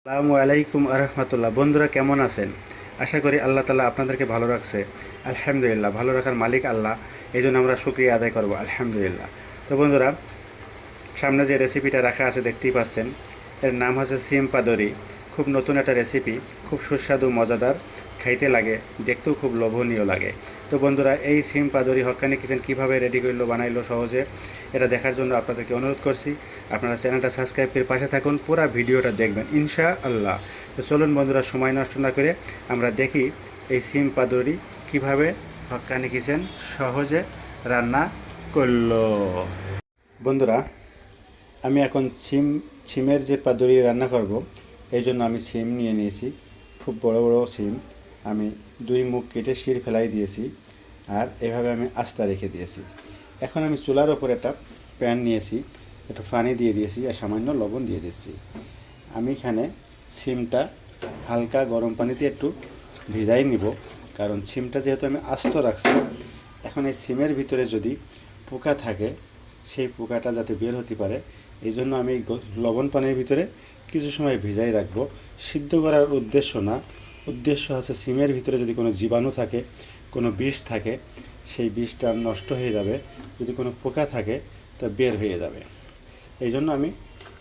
আসসালামু আলাইকুম আরহামতুল্লাহ। বন্ধুরা, কেমন আছেন? আশা করি আল্লাহ তালা আপনাদেরকে ভালো রাখছে। আলহামদুলিল্লাহ, ভালো রাখার মালিক আল্লাহ এই জন্য আমরা শুক্রিয়া আদায় করব, আলহামদুলিল্লাহ। তো বন্ধুরা, সামনে যে রেসিপিটা রাখা আছে, দেখতেই পাচ্ছেন, এর নাম হচ্ছে সিম পাদরি। খুব নতুন একটা রেসিপি খুব সুস্বাদু, মজাদার, খাইতে লাগে, দেখতেও খুব লোভনীয় লাগে। তো বন্ধুরা, এই সিম পাদরি হকানি কিচেন কীভাবে রেডি করল, বানাইলো সহজে, এটা দেখার জন্য আপনাদেরকে অনুরোধ করছি। আপনারা চ্যানেলটা সাবস্ক্রাইব করে পাশে থাকুন, পুরো ভিডিওটা দেখবেন ইনশা আল্লাহ তো চলুন বন্ধুরা, সময় নষ্ট না করে আমরা দেখি এই সিম পাদরি কীভাবে হকানি কিচেন সহজে রান্না করল। বন্ধুরা, আমি এখন সিম, সিমের যে পাদুরি রান্না করব, এই জন্য আমি সিম নিয়ে নিয়েছি। খুব বড় বড় সিম। আমি দুই মুখ কেটে শির ফেলাই দিয়েছি আর এভাবে আমি আস্তা রেখে দিয়েছি। এখন আমি চুলার ওপর একটা প্যান নিয়েছি। একটু পানি দিয়ে দিয়েছি আর সামান্য লবণ দিয়ে দিয়েছি। আমি এখানে সিমটা হালকা গরম পানিতে একটু ভিজাই নিব, কারণ সিমটা যেহেতু আমি আস্ত রাখছি, এখন এই সিমের ভিতরে যদি পোকা থাকে, সেই পোকাটা যাতে বের হতে পারে, এই জন্য আমি লবণ পানির ভিতরে কিছু সময় ভিজাই রাখব। সিদ্ধ করার উদ্দেশ্য না, উদ্দেশ্য হচ্ছে সিমের ভিতরে যদি কোনো জীবাণু থাকে, কোনো বিষ থাকে, সেই বিষটা নষ্ট হয়ে যাবে, যদি কোনো পোকা থাকে, তা বের হয়ে যাবে। এই জন্য আমি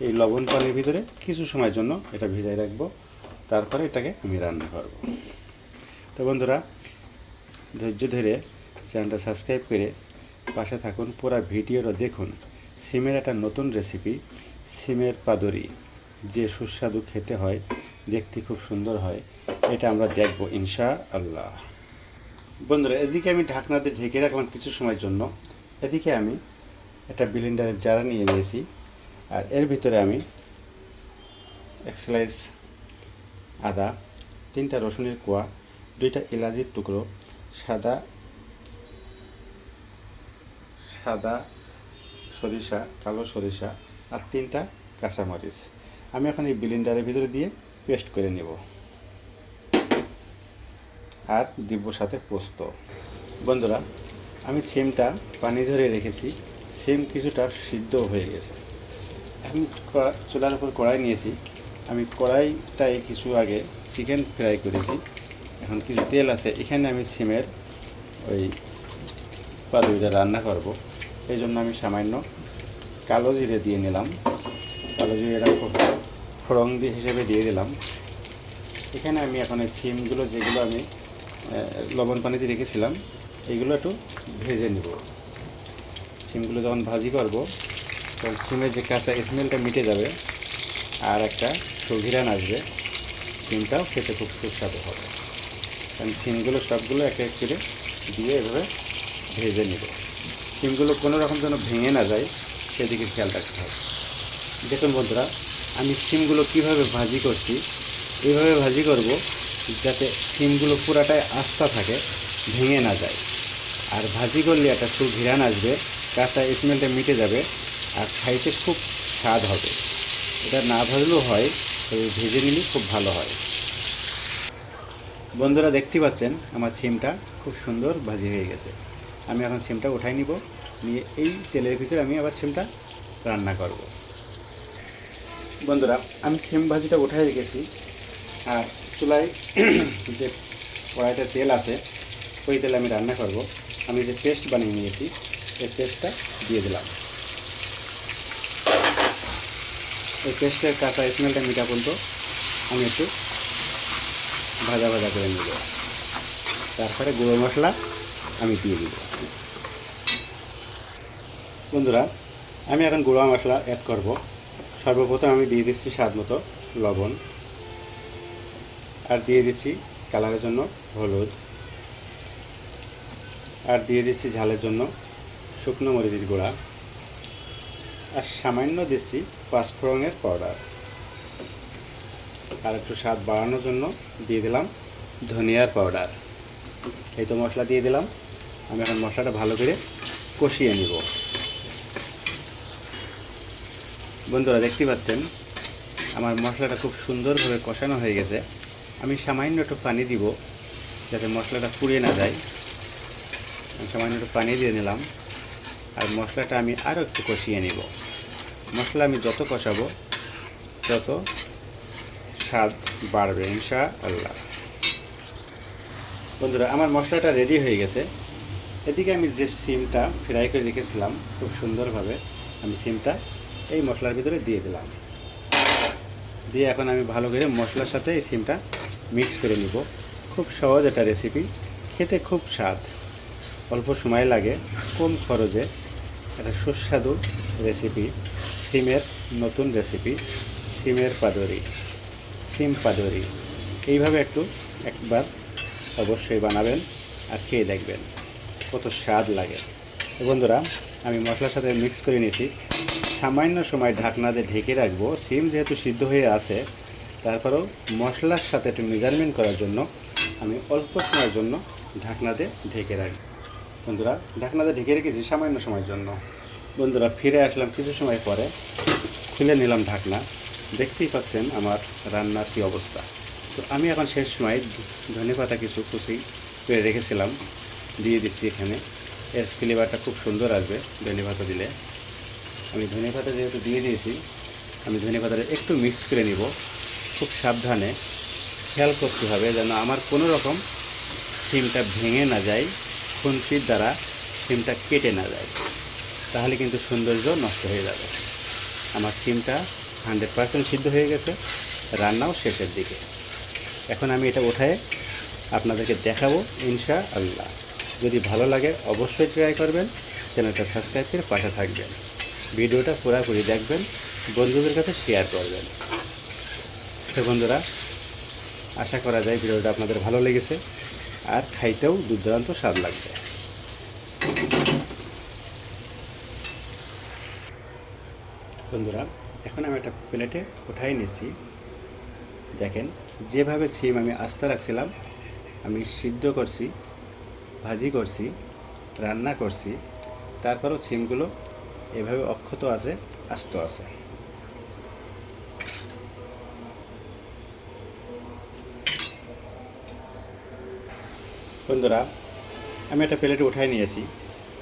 এই লবণ পানির ভিতরে কিছু সময়ের জন্য এটা ভিজাই রাখব। তারপরে এটাকে আমি রান্না করব। তো বন্ধুরা, ধৈর্য ধরে চ্যানেলটা সাবস্ক্রাইব করে পাশে থাকুন, পুরো ভিডিওটা দেখুন। সিমের একটা নতুন রেসিপি সিমের পাদরি। যে সুস্বাদু খেতে হয়, দেখতে খুব সুন্দর হয়। এটা আমরা দেখব ইনশা আল্লাহ বন্ধুরা, এদিকে আমি ঢাকনাতে ঢেকে রাখলাম কিছু সময়ের জন্য। এদিকে আমি একটা বিলিন্ডারের জারা নিয়ে নিয়েছি। আর এর ভিতরে আমি এক স্লাইস আদা, তিনটা রসুনের কোয়া, দুইটা এলাচির টুকরো, সাদা সাদা সরিষা, কালো সরিষা আর তিনটা কাঁচামরিচ। আমি এখন এই বিলিন্ডারের ভিতরে দিয়ে পেস্ট করে নেব। আর দিব সাথে পোস্ত। বন্ধুরা, আমি সিমটা পানি ধরে রেখেছি সিম কিছুটা সিদ্ধ হয়ে গেছে। এখন চুলার উপর কড়াই নিয়েছি আমি কড়াইটায় কিছু আগে চিকেন ফ্রাই করেছি এখন কিছু তেল আছে, এখানে আমি সিমের ওই পাতুরিটা রান্না করব। এই জন্য আমি সামান্য কালো জিরে দিয়ে নিলাম। কালো জিরেটা খুব ফোড়ং দিয়ে হিসেবে দিয়ে দিলাম। এখানে আমি এখন এই সিমগুলো যেগুলো আমি লবণ পানিতে রেখেছিলাম, এগুলো একটু ভেজে নেব। সিমগুলো যখন ভাজি করব সিমের যে কাঁচা স্মেলটা মিটে যাবে, আর একটা সুঘিরান আসবে সিমটাও খেতে খুব সুস্বাদু হবে। কারণ সিমগুলো সবগুলো এক এক করে দিয়ে এভাবে ভেজে নেব। সিমগুলো কোনো রকম যেন ভেঙে না যায়, সেদিকে খেয়াল রাখতে হবে। দেখুন বন্ধুরা, আমি সিমগুলো কীভাবে ভাজি করছি এইভাবে ভাজি করব যাতে সিমগুলো পুরাটাই আস্থা থাকে, ভেঙে না যায়। আর ভাজি করলে একটা সুঘিরান আসবে, কাঁচা স্মেলটা মিটে যাবে আর খাইতে খুব স্বাদ হবে। এটা না ভাজলেও হয়, তবে ভেজে নিলে খুব ভালো হয়। বন্ধুরা, দেখতে পাচ্ছেন, আমার সিমটা খুব সুন্দর ভাজি হয়ে গেছে। আমি এখন সিমটা উঠাই নিব, নিয়ে এই তেলের ভিতরে আমি আবার সিমটা রান্না করব। বন্ধুরা, আমি সিম ভাজিটা উঠাই রেখেছি, আর চুলায় যে কড়াইতে তেল আছে, ওই তেলে আমি রান্না করব। আমি যে পেস্ট বানিয়ে নিয়েছি এই পেস্টটা দিয়ে দিলাম। এই পেস্টের কাঁচা স্মেলটা মিটা পর্যন্ত আমি একটু ভাজা ভাজা করে নেব। তারপরে গুঁড়ো মশলা আমি দিয়ে দিব। বন্ধুরা, আমি এখন গুঁড়ো মশলা অ্যাড করব। সর্বপ্রথম আমি দিয়ে দিচ্ছি স্বাদ মতো লবণ। আর দিয়ে দিচ্ছি কালারের জন্য হলুদ। আর দিয়ে দিচ্ছি ঝালের জন্য শুকনো মরিচের গুঁড়া। আর সামান্য দিচ্ছি পাঁচফোড়নের পাউডার। আর একটু স্বাদ বাড়ানোর জন্য দিয়ে দিলাম ধনিয়ার পাউডার। এই তো মশলা দিয়ে দিলাম। আমি এখন মশলাটা ভালো করে কষিয়ে নিব। বন্ধুরা, দেখতে পাচ্ছেন? আমার মশলাটা খুব সুন্দরভাবে কষানো হয়ে গেছে। আমি সামান্য একটু পানি দিব যাতে মশলাটা পুড়িয়ে না যায়। আমি সামান্য একটু পানি দিয়ে নিলাম। আর মশলাটা আমি আরও একটু কষিয়ে নিব। মশলা আমি যত কষাবো, তত স্বাদ বাড়বে ইনশা আল্লাহ বন্ধুরা, আমার মশলাটা রেডি হয়ে গেছে। এদিকে আমি যে সিমটা ফ্রাই করে রেখেছিলাম, খুব সুন্দরভাবে আমি সিমটা এই মশলার ভিতরে দিয়ে দিলাম। দিয়ে এখন আমি ভালো করে মশলার সাথে এই সিমটা মিক্স করে নিব। খুব সহজ একটা রেসিপি খেতে খুব স্বাদ। অল্প সময় লাগে, কম খরচে একটা সুস্বাদু রেসিপি সিমের নতুন রেসিপি সিমের পাদরি, সিম পাদরি। এইভাবে একটু একবার অবশ্যই বানাবেন আর খেয়ে দেখবেন কত স্বাদ লাগে। বন্ধুরা, আমি মশলার সাথে মিক্স করে নিয়েছি। সামান্য সময় ঢাকনা দিয়ে ঢেকে রাখব। সিম যেহেতু সিদ্ধ হয়ে আছে, তারপরেও মশলার সাথে একটু মেজারমেন্ট করার জন্য আমি অল্প সময়ের জন্য ঢাকনা দিয়ে ঢেকে রাখব। বন্ধুরা, ঢাকনা দিয়ে ঢেকে রেখেছি সামান্য সময়ের জন্য। বন্ধুরা, ফিরে আসলাম কিছু সময় পরে। খুলে নিলাম ঢাকনা। দেখতেই পাচ্ছেন আমার রান্নার কী অবস্থা। তো আমি এখন শেষ সময় ধনে পাতা কিছু কুচি করে রেখেছিলাম। দিয়ে দিচ্ছি এখানে। এর ফ্লেভারটা খুব সুন্দর আসবে ধনে পাতা দিলে। আমি ধনে পাতা যেহেতু দিয়ে দিয়েছি, আমি ধনে পাতাটা একটু মিক্স করে নিব। খুব সাবধানে খেয়াল করতে হবে যেন আমার কোনো রকম সিমটা ভেঙে না যায়, খুন্তির দ্বারা সিমটা কেটে না যায়। তাহলে কিন্তু সৌন্দর্য নষ্ট হয়ে যাবে। আমার সিমটা হান্ড্রেড পার্সেন্ট সিদ্ধ হয়ে গেছে। রান্নাও শেষের দিকে। এখন আমি এটা উঠায় আপনাদেরকে দেখাবো ইনশা আল্লাহ যদি ভালো লাগে অবশ্যই ট্রাই করবেন, চ্যানেলটা সাবস্ক্রাইব করে পাশে থাকবেন। ভিডিওটা পুরোপুরি দেখবেন, বন্ধুদের কাছে শেয়ার করবেন। তো বন্ধুরা, আশা করা যায় ভিডিওটা আপনাদের ভালো লেগেছে। আর খাইতেও দুর্দান্ত স্বাদ লাগবে। বন্ধুরা, এখন আমি একটা প্লেটে উঠাই নিচ্ছি। দেখেন, যেভাবে সিম আমি আস্তে রাখছিলাম, আমি সিদ্ধ করছি, ভাজি করছি, রান্না করছি, তারপরও সিমগুলো এভাবে অক্ষত আছে, আস্ত আছে। বন্ধুরা, আমি একটা প্লেটে উঠাই নিয়েছি।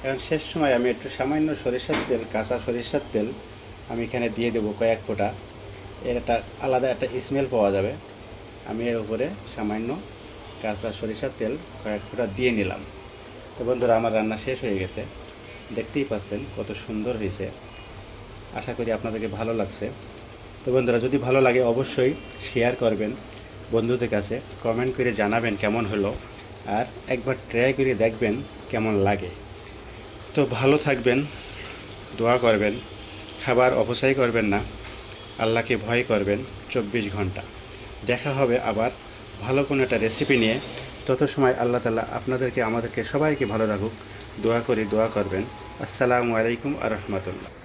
এখন শেষ সময় আমি একটু সামান্য সরিষার তেল, কাঁচা সরিষার তেল আমি এখানে দিয়ে দেবো কয়েক ফোঁটা। এর একটা আলাদা একটা স্মেল পাওয়া যাবে। আমি এর উপরে সামান্য কাঁচা সরিষার তেল কয়েক ফোঁটা দিয়ে নিলাম। তো বন্ধুরা, আমার রান্না শেষ হয়ে গেছে। দেখতেই পাচ্ছেন কত সুন্দর হয়েছে। আশা করি আপনাদেরকে ভালো লাগছে। তো বন্ধুরা, যদি ভালো লাগে অবশ্যই শেয়ার করবেন বন্ধুদের কাছে কমেন্ট করে জানাবেন কেমন হলো। আর একবার ট্রাই করে দেখবেন কেমন লাগে। তো ভালো থাকবেন, দোয়া করবেন। খাবার অপচয় করবেন না। আল্লাহকে ভয় করবেন চব্বিশ ঘণ্টা। দেখা হবে আবার ভালো কোনো একটা রেসিপি নিয়ে। তত সময় আল্লাহ তালা আপনাদেরকে, আমাদেরকে সবাইকে ভালো রাখুক। দোয়া করি, দোয়া করবেন। আসসালামু আলাইকুম আ রহমতুল্লাহ।